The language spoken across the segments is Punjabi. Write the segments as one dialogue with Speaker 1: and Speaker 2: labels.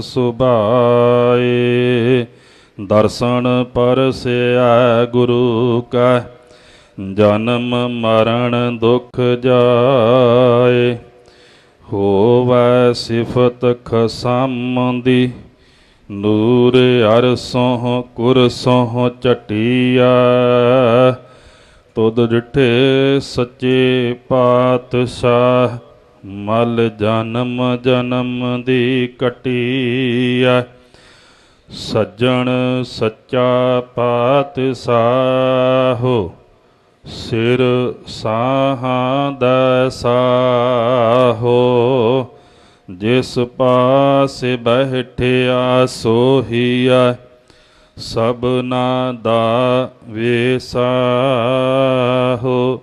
Speaker 1: ਸੁਭਾਏ। ਦਰਸ਼ਨ ਪਰਸਿਆ ਗੁਰੂ ਕਾ, ਜਨਮ ਮਰਨ ਦੁਖ ਜਾਏ। ਹੋਵੈ ਸਿਫਤ ਖਸਮ ਦੀ ਨੂਰ ਅਰਸੋਂ ਕੁਰਸੋਂ ਚਟੀਆ ਤੁਧ ਡਿਠੇ ਸੱਚੇ ਪਾਤਸ਼ਾਹ ਮਲ ਜਨਮ ਜਨਮ ਦੀ ਕਟੀਐ। ਸੱਜਣ ਸੱਚਾ ਪਾਤਸ਼ਾਹੋ, ਸਿਰ ਸਾਹਾਂ ਦਾ ਸਾਹੋ। ਜਿਸ ਪਾਸੇ ਬਹਿਠਿਆ ਸੋਹੀਆ ਸਭਨਾ ਦਾ ਵੇਸਾਹੋ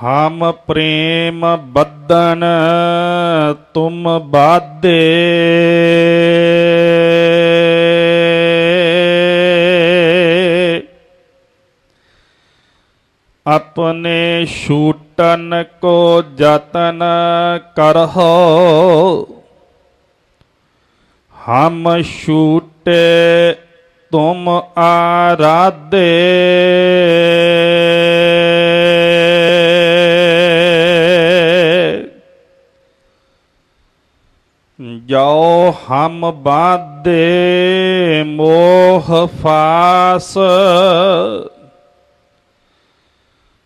Speaker 1: ਹਮ ਪ੍ਰੇਮ ਬੱਦਨ ਤੁਮ ਬਾਦੇ ਆਪਣੇ ਛੂਟਨ ਕੋ ਜਤਨ ਕਰਹੁ ਹਮ ਛੂਟੇ ਤੁਮ ਆਰਾਧੇ ਜੋ ਹਮ ਬਾਦੇ ਮੋਹ ਫਾਸ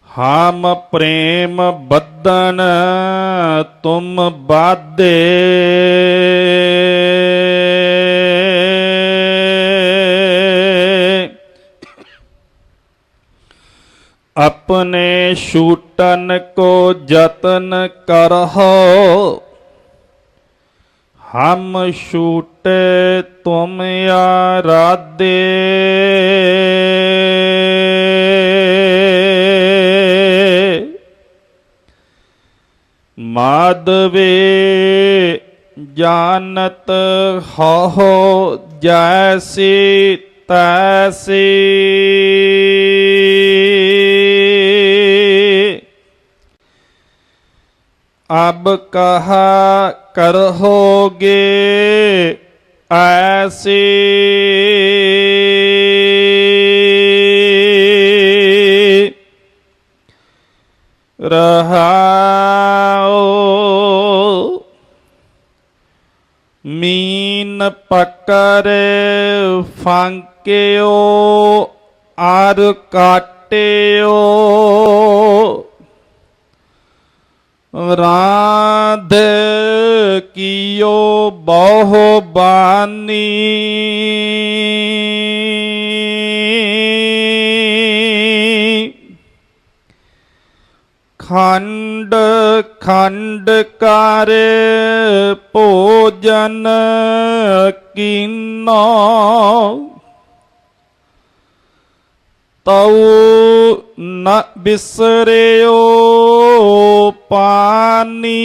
Speaker 1: ਹਮ ਪ੍ਰੇਮ ਬੱਦਨ ਤੁਮ ਬਾਦੇ ਆਪਣੇ ਛੂਟਨ ਕੋ ਜਤਨ ਕਰਹੁ ਹਮ ਛੂਟੇ ਤੁਮ ਆਰਾਧੇ ਮਾਧਵੇ ਜਾਣਤ ਹੋ ਜੈਸੀ ਤੈਸੀ ਅਬ ਕਹਾ ਕਰਹੋਗੇ ਐਸੀ। ਰਹਾਓ ਮੀਨ ਪਕਰੇ ਫਾਂਕਿਓ ਆਰ ਕਾਟਿਓ। ਰਾਧ ਕੀਓ ਬਹੁ ਬਾਨੀ। ਖੰਡ ਖੰਡ ਕਰ ਭੋਜਨ ਕੀਨੋ। ਤਉ ਨ ਬਿਸਰਿਓ ਪਾਨੀ।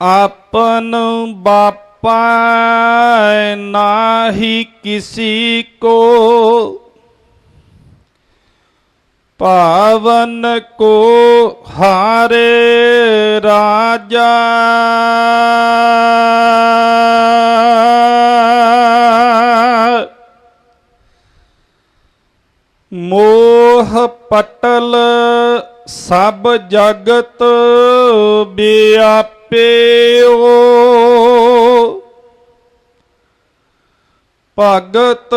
Speaker 1: ਆਪਨ ਬਾਪਾ ਨਾਹੀ ਕਿਸੀ ਕੋ ਪਾਵਨ ਕੋ ਹਾਰੇ ਰਾਜਾ। ਮੋਹ ਪਟਲ ਸਭ ਜਗਤ ਵਿਆਪਿਓ ਭਗਤ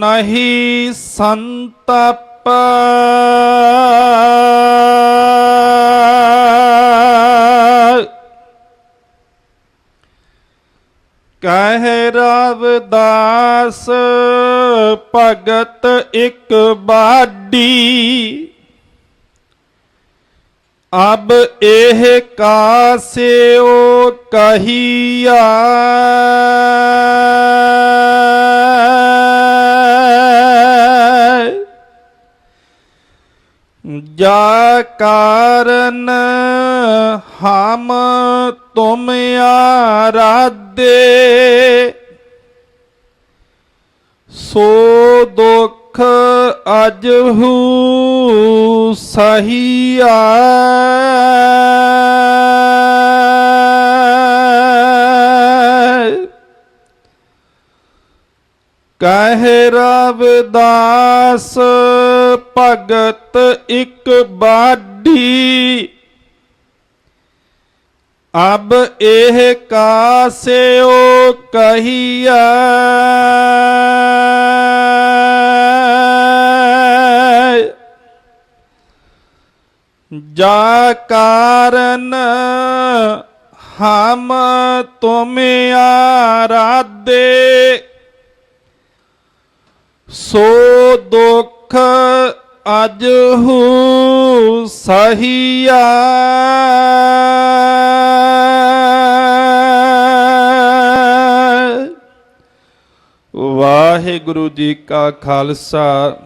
Speaker 1: ਨਹੀਂ ਸੰਤਪ। ਕਹਿ ਰਵਦਾਸ ਭਗਤ ਇੱਕ ਬਾਡੀ। ਅਬ ਇਹ ਕਾਸਿਓ ਕਹੀਆ। ਜਾ ਕਾਰਨ ਹਮ ਤੁਮ ਆਰਾਧੇ ਸੋ ਦੁਖ ਅਜਹੂ ਸਹੀਆ ਕਹਿ ਰਵਦਾਸ ਭਗਤ ਇੱਕ ਬਾਡੀ ਅਬ ਇਹ ਕਾਸਿਓ ਕਹੀਆ ਜਾ ਕਾਰਨ ਹਮ ਤੁਮ ਆਰਾਧੇ ਸੋ ਦੁਖ ਅਜ ਹੂ ਸਹੀਆ। ਵਾਹਿਗੁਰੂ ਜੀ ਕਾ ਖਾਲਸਾ,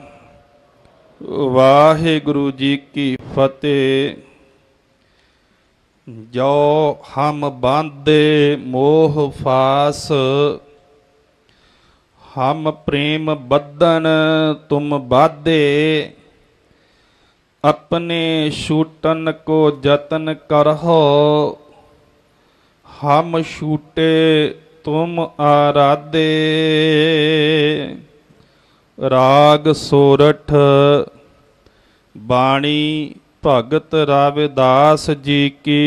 Speaker 1: ਵਾਹਿਗੁਰੂ ਜੀ ਕੀ ਫਤਿਹ। ਜੋ ਹਮ ਬਾਂਦੇ ਮੋਹ ਫਾਸ, ਹਮ ਪ੍ਰੇਮ ਬੱਧਨ ਤੁਮ ਬਾਧੇ। ਆਪਣੇ ਛੂਟਨ ਕੋ ਯਤਨ ਕਰਹੁ, ਹਮ ਛੂਟੇ ਤੁਮ ਆਰਾਧੇ। ਰਾਗ ਸੋਰਠ, ਬਾਣੀ ਭਗਤ ਰਾਵਿਦਾਸ ਜੀ ਕੀ।